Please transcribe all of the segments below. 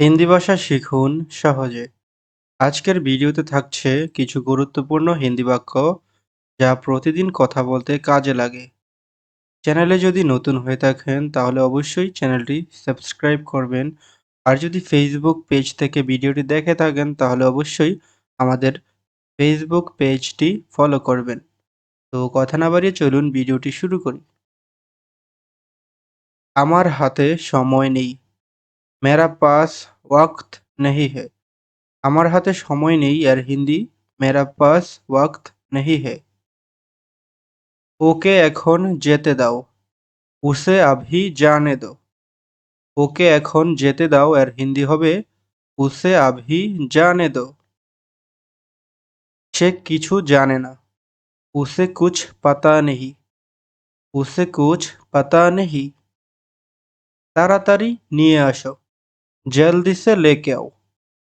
হিন্দি ভাষা শিখুন সহজে। আজকের ভিডিওতে থাকছে কিছু গুরুত্বপূর্ণ হিন্দি বাক্য যা প্রতিদিন কথা বলতে কাজে লাগে। চ্যানেলে যদি নতুন হয়ে থাকেন, তাহলে অবশ্যই চ্যানেলটি সাবস্ক্রাইব করবেন। আর যদি ফেসবুক পেজ থেকে ভিডিওটি দেখে থাকেন, তাহলে অবশ্যই আমাদের ফেসবুক পেজটি ফলো করবেন। তো কথা না বাড়িয়ে চলুন ভিডিওটি শুরু করি। আমার হাতে সময় নেই। মেরা পাস ওয়াক্ত নেহি হে। আমার হাতে সময় নেই এর হিন্দি মেরা পাস ওয়াক্ত নেহি হে। ওকে এখন যেতে দাও। উসে আভি জানে দো। ওকে এখন যেতে দাও এর হিন্দি হবে উসে আভি জানে দো। সে কিছু জানে না। উসে কুছ পাতা নেহি। উসে কুছ পাতা নেহি। তাড়াতাড়ি নিয়ে আসো। জলদি সে লেকে আও।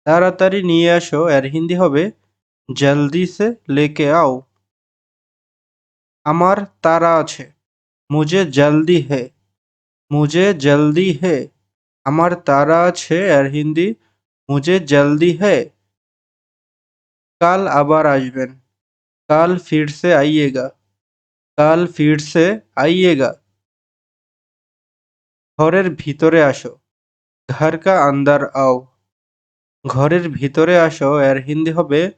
তাড়াতাড়ি নিয়ে আসো, এর হিন্দি হবে জলদি সে লেকে আও। আমার তারা আছে। মুঝে জলদি হে। মুঝে জলদি হে। আমার তারা আছে, এর হিন্দি, মুঝে জলদি হে। কাল আবার আসবেন। কাল ফির সে আইয়েগা। কাল ফির সে আইয়েগা। ঘরের ভিতরে আসো। ঘর কা আন্দার আও। ঘরের ভিতরে আসো, এর হিন্দি হবে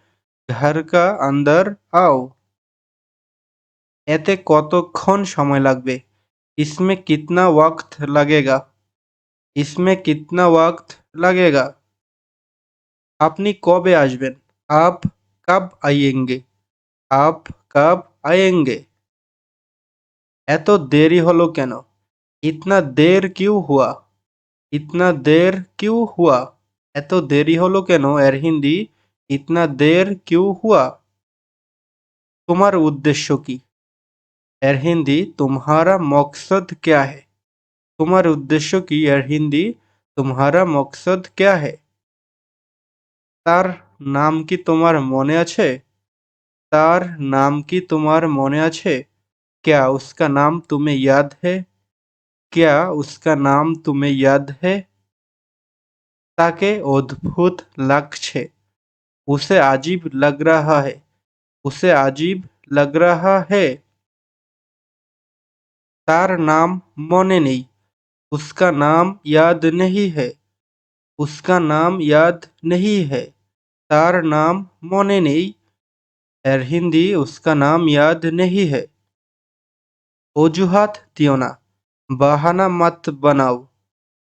ঘর কা আন্দার আও। এতে কতক্ষণ সময় লাগবে? ইসমে কিতনা ওয়াক্ত লাগেগা? ইসমে কিতনা ওয়াক্ত লাগেগা? আপনি কবে আসবেন? আপ কাব আয়েঙ্গে? আপ কাব আয়েঙ্গে? এত দেরি হলো কেন? ইতনা দের কিউ হুয়া? ইতনা দের কিউ হুয়া? এত দেরি হলো কেন এর হিন্দি ইতনা দের কিউ হুয়া? তোমার উদ্দেশ্য কি? এর হিন্দি তুমহারা মকসদ ক্যা হে? তোমার উদ্দেশ্য কি এর হিন্দি তুমহারা মকসদ ক্যা হে? তার নাম কি তোমার মনে আছে? তার নাম কি তোমার মনে আছে? क्या उसका नाम तुम्हें याद है? क्या उसका नाम तुम्हें याद है? তাকে অদ্ভুত লাগছে। उसे अजीब लग रहा है। उसे अजीब लग रहा है। তার নাম মনে নেই। उसका नाम याद नहीं है। उसका नाम याद नहीं है। তার নাম মনে নেই। এর হিন্দি उसका नाम याद नहीं है। অজুহাত দিও না। বাহানা মত বানাও।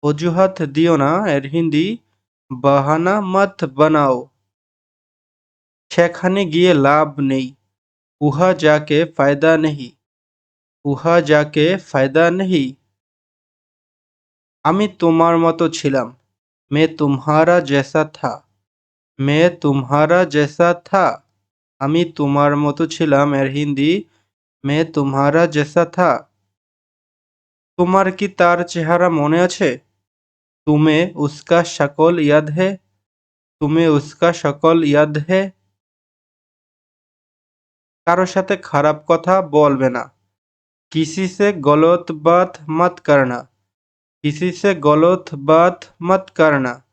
অজুহাত দিও না এর হিন্দি বাহানা মত বানাও। সেখানে গিয়ে লাভ নেই। উহা যাকে ফায়দা নেহি। উহা যাকে ফায়দা নেহি। আমি তোমার মতো ছিলাম। মে তুমহারা জেসা থা। মে তুমহারা জেসা থা। আমি তোমার মতো ছিলাম এর হিন্দি মে তুমহারা জেসা থা। তোমার কি তার চেহারা মনে আছে? তুমি উস্কা সকল ইয়াদ হে। তুমি উস্কা সকল ইয়াদ হে। কারও সাথে খারাপ কথা বলবে না। কিসি সে গলত বাত মত করনা। কিসি সে গলত বাত মত করনা।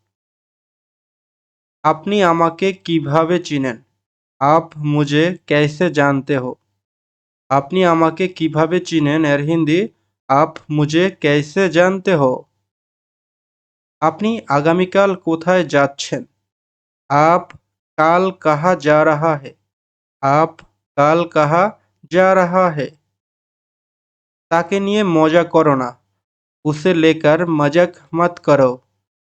আপনি আমাকে কীভাবে চিনেন? আপ মুঝে কেসে জানতে হো। আপনি আমাকে কীভাবে চিনেন এর হিন্দি? आप मुझे कैसे जानते हो? আপনি আগামীকাল কোথায় যাচ্ছেন? आप কাল কাহা যা রাহা হে? आप কাল কাহা যা রাহা হে? তাকে নিয়ে মজা করো না। उसे लेकर मजाक मत करो।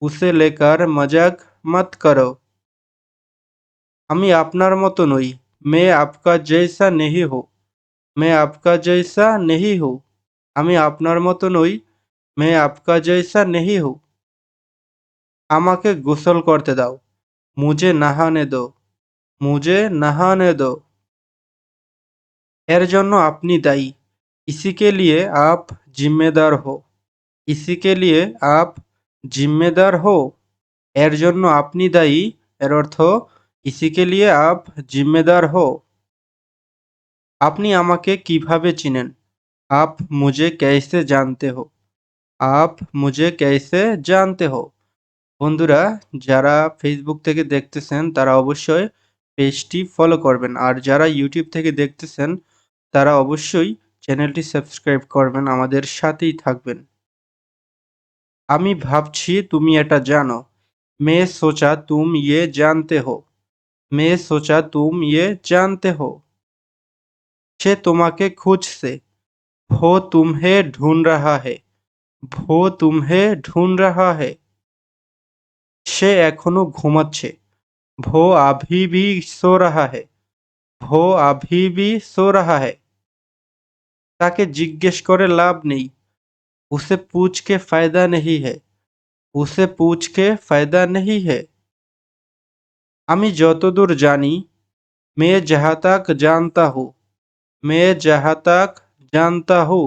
उसे लेकर मजाक मत करो। আমি আপনার মতো নই। मैं आपका जैसा नहीं हूँ। मैं आपका जैसा नहीं हूँ। আমি আপনার মতো নই মেয়ে আপকা জৈসা নেহি হু। আমাকে গোসল করতে দাও। মুজে নাহানে দো। মুজে নাহানে দো। এর জন্য আপনি দায়ী। ইসিকে লিয়ে আপ জিম্মেদার হো। ইসিকে লিয়ে আপ জিম্মেদার হো। এর জন্য আপনি দায়ী। এর অর্থ ইসিকে লিয়ে আপ জিম্মেদার হো। আপনি আমাকে কীভাবে চিনেন? आप मुझे कैसे जानते हो? आप मुझे कैसे जानते हो? বন্ধুরা যারা ফেসবুক থেকে দেখতেছেন তারা অবশ্যই পেজটি ফলো করবেন আর যারা ইউটিউব থেকে দেখতেছেন তারা অবশ্যই চ্যানেলটি সাবস্ক্রাইব করবেন আমাদের সাথেই থাকবেন আমি ভাবছি তুমি এটা জানো मैं सोचा तुम ये जानते हो मैं सोचा तुम ये जानते हो সে তোমাকে খুঁজছে वो तुम्हें ढूंढ रहा है वो तुम्हें ढूंढ रहा है সে এখনো ঘুমাচ্ছে वो अभी भी सो रहा है वो अभी भी सो रहा है তাকে জিজ্ঞেস করে লাভ নেই उसे पूछ के फायदा नहीं है उसे पूछ के फायदा नहीं है আমি যতদূর জানি मैं जहाँ तक जानता हूँ मैं जहाँ तक जानता हूँ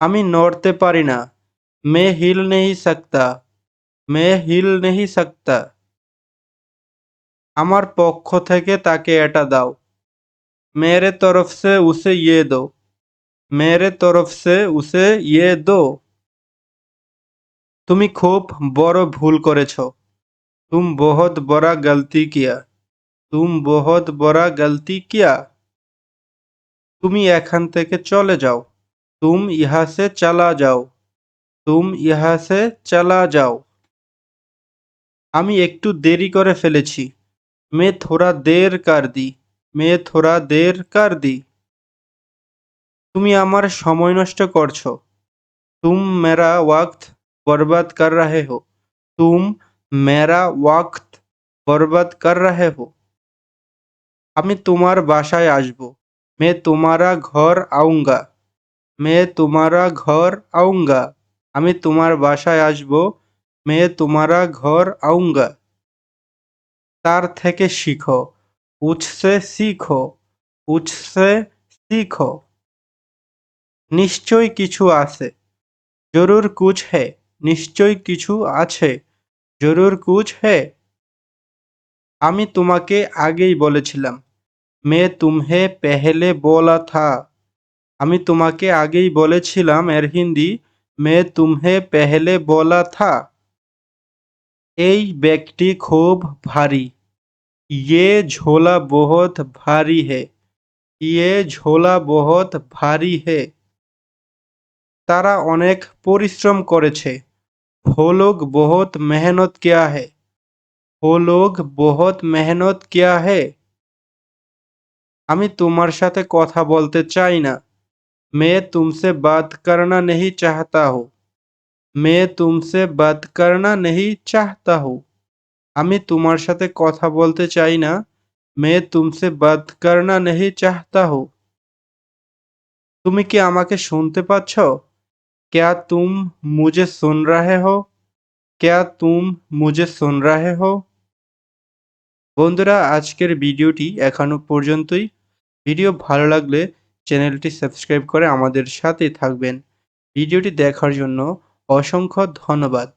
আমি নড়তে পারি না मैं हिल नहीं सकता मैं हिल नहीं सकता আমার পক্ষ থেকে তাকে এটা দাও मेरे तरफ से उसे ये दो मेरे तरफ से उसे ये दो তুমি খুব বড় ভুল করেছ तुम बहुत बड़ा गलती किया तुम बहुत बड़ा गलती किया তুমি এখান থেকে চলে যাও। তুম ইহাসে চালা যাও। তুম ইহাসে চালা যাও। আমি একটু দেরি করে ফেলেছি। মে থোড়া দের কার দি। মে থোড়া দের কার দি। তুমি আমার সময় নষ্ট করছ। তুম মেরা ওয়াক্ত বরবাদ কর রাহে হো। তুম মেরা ওয়াক্ত বরবাদ কর রাহে হো। আমি তোমার বাসায় আসব। मैं তোমারা ঘর আউঙ্গা, মে তোমারা ঘর আউঙ্গা, আমি তোমার বাসায় আসব, মে তোমারা ঘর আউঙ্গা। তার থেকে শিখো, উৎসে শিখো উৎসে শিখো। নিশ্চয় কিছু আছে, জরুর কুছ হে, নিশ্চয় কিছু আছে, জরুর কুছ হে। আমি তোমাকে আগেই বলেছিলাম मैं तुम्हें पहले बोला था আমি তোমাকে আগেই বলেছিলাম এর হিন্দি मैं तुम्हें पहले बोला था এই ব্যাগটি খুব ভারী ये झोला बहुत भारी है ये झोला बहुत भारी है তারা অনেক পরিশ্রম করেছে वो लोग बहुत मेहनत किया है वो लोग बहुत मेहनत किया है আমি তোমার সাথে কথা বলতে চাই না मैं तुमसे बात करना नहीं चाहता हूँ मैं तुमसे बात करना नहीं चाहता हूँ আমি তোমার সাথে কথা বলতে চাই না मैं तुमसे बात करना नहीं चाहता हूँ তুমি কি আমাকে শুনতে পাচ্ছ क्या तुम मुझे सुन रहे हो क्या तुम मुझे सुन रहे हो বন্ধুরা, আজকের ভিডিওটি এখনও পর্যন্তই। ভিডিও ভালো লাগলে চ্যানেলটি সাবস্ক্রাইব করে আমাদের সাথে থাকবেন। ভিডিওটি দেখার জন্য অসংখ্য ধন্যবাদ।